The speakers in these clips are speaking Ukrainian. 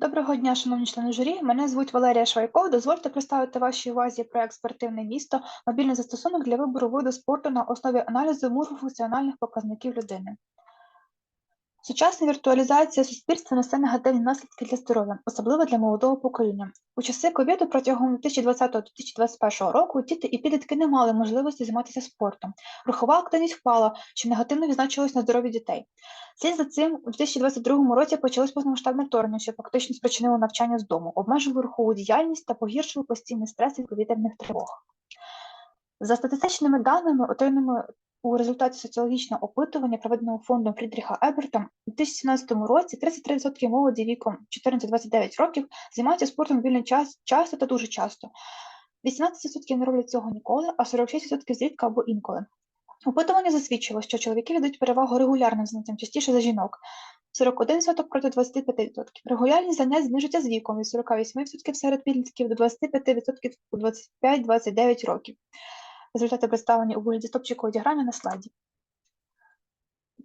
Доброго дня, шановні члени журі. Мене звуть Валерія Швайко. Дозвольте представити вашій увазі проект Спортивне місто, мобільний застосунок для вибору виду спорту на основі аналізу морфофункціональних показників людини. Сучасна віртуалізація суспільства несе негативні наслідки для здоров'я, особливо для молодого покоління. У часи ковіду протягом 2020-2021 року діти і підлітки не мали можливості займатися спортом. Рухова активність впала, що негативно відзначилось на здоров'ї дітей. Слід за цим у 2022 році почалось повномасштабне вторгнення, що фактично спричинило навчання з дому, обмежили рухову діяльність та погіршило постійний стрес від повітряних тривог. За статистичними даними, отриманими у результаті соціологічного опитування, проведеного фондом Фрідріха Еберта, у 2017 році 33% молоді віком 14-29 років займаються спортом вільний час часто та дуже часто. 18% не роблять цього ніколи, а 46% зрідка або інколи. Опитування засвідчило, що чоловіки віддають перевагу регулярним заняттям частіше за жінок. 41% проти 25%. Регулярність занять знижується з віком від 48% серед підлітків до 25% у 25-29 років. Результати представлені у вигляді стопчику діаграми на слайді.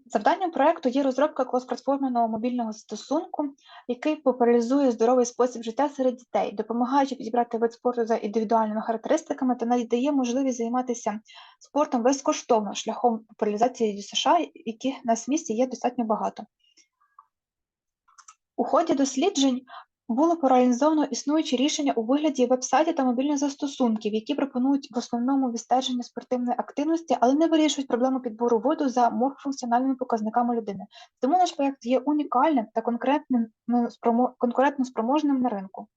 Завданням проекту є розробка крос-платформеного мобільного застосунку, який популяризує здоровий спосіб життя серед дітей, допомагаючи підібрати вид спорту за індивідуальними характеристиками та надає можливість займатися спортом безкоштовно шляхом популяризації США, яких на місці є достатньо багато. У ході досліджень було проаналізовано існуючі рішення у вигляді веб-сайтів та мобільних застосунків, які пропонують в основному відстеження спортивної активності, але не вирішують проблему підбору воду за морфофункціональними показниками людини. Тому наш проект є унікальним та конкретним ну, конкурентно спроможним на ринку.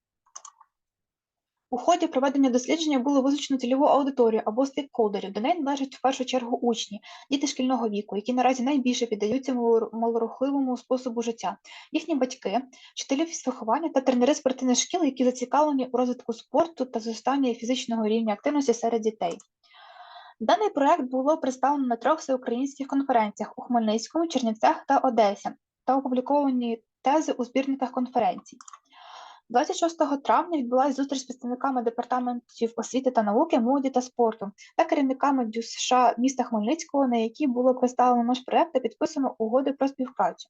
У ході проведення дослідження було визначено цільову аудиторію або стейкхолдерів. До неї належать в першу чергу учні, діти шкільного віку, які наразі найбільше піддаються малорухливому способу життя, їхні батьки, вчителі фізвиховання та тренери спортивних шкіл, які зацікавлені у розвитку спорту та зростання фізичного рівня активності серед дітей. Даний проект було представлено на трьох всеукраїнських конференціях у Хмельницькому, Чернівцях та Одесі та опубліковані тези у збірниках конференцій. 26 травня відбулася зустріч з представниками департаментів освіти та науки, молоді та спорту та керівниками ДЮ США міста Хмельницького, на якій було представлено наш проект та підписано угоди про співпрацю.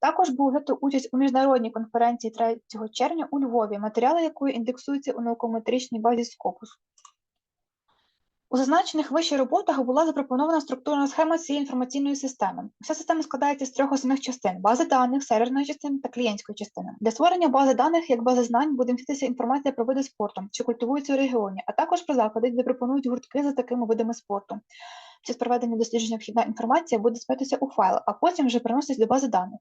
Також було взято участь у міжнародній конференції 3 червня у Львові, матеріали якої індексуються у наукометричній базі Scopus. У зазначених вище роботах була запропонована структурна схема цієї інформаційної системи. Вся система складається з трьох основних частин: бази даних, серверної частини та клієнтської частини. Для створення бази даних як бази знань буде міститися інформація про види спорту, що культивуються у регіоні, а також про заклади, де пропонують гуртки за такими видами спорту. Під проведення дослідження вхідна інформація буде спитися у файл, а потім вже переноситься до бази даних.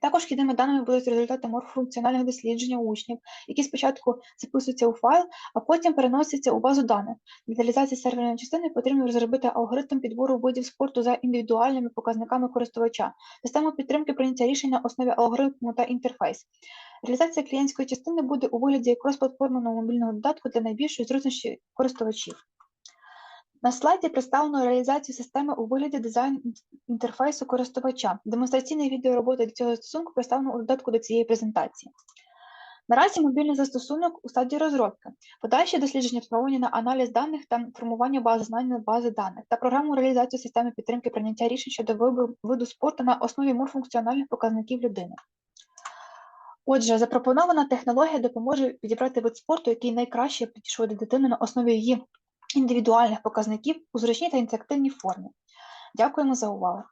Також вхідними даними будуть результати морфофункціональних досліджень учнів, які спочатку записуються у файл, а потім переносяться у базу даних. Для реалізації серверної частини потрібно розробити алгоритм підбору видів спорту за індивідуальними показниками користувача, систему підтримки прийняття рішень на основі алгоритму та інтерфейс. Реалізація клієнтської частини буде у вигляді крос-платформеного мобільного додатку для найбільшої зручності користувачів. На слайді представлено реалізацію системи у вигляді дизайн інтерфейсу користувача. Демонстраційне відео роботи до цього застосунку представлено у додатку до цієї презентації. Наразі мобільний застосунок у стадії розробки. Подальші дослідження спрямовані на аналіз даних та формування бази знань бази даних та програму реалізації системи підтримки прийняття рішень щодо виду спорту на основі морфункціональних показників людини. Отже, запропонована технологія допоможе підібрати вид спорту, який найкраще підійшов до дитини на основі її індивідуальних показників у зручній та інтерактивній формі. Дякуємо за увагу!